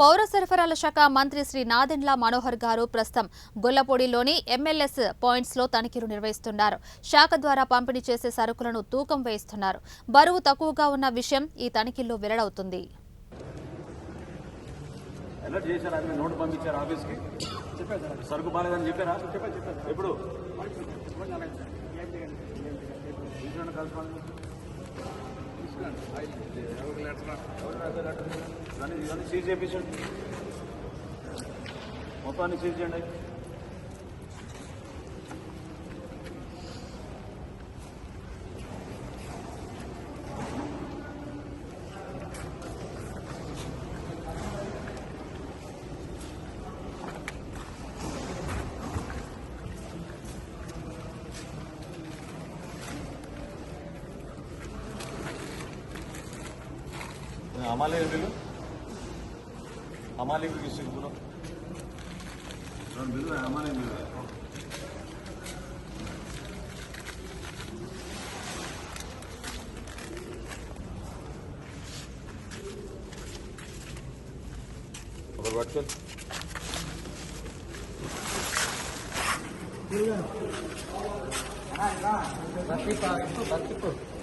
పౌర సరఫరాల శాఖ మంత్రి శ్రీ నాదెండ్ల మనోహర్ గారు ప్రస్తుతం గొల్లపూడిలోని ఎంఎల్ఎస్ పాయింట్స్లో తనిఖీలు నిర్వహిస్తున్నారు. శాఖ ద్వారా పంపిణీ చేసే సరుకులను తూకం వేయిస్తున్నారు. బరువు తక్కువగా ఉన్న విషయం ఈ తనిఖీల్లో వెల్లడవుతుంది. అలర్ట్ చేశారా? మీరు నోటు పంపించారు ఆఫీస్కి. సరుకు బాగాలేదని చెప్పారా? చెప్పారు చెప్పారు ఎప్పుడు కలుసుకోండి దాన్ని సీజ్ చేయించండి. మొత్తాన్ని సీజ్ చేయండి. Amale ödülü. Amale bilgisi bunu. Ben bilmem amale bilmem. Haber baktın. Buyurun. Hayır, hayır. Bakıp, bakıp, bakıp.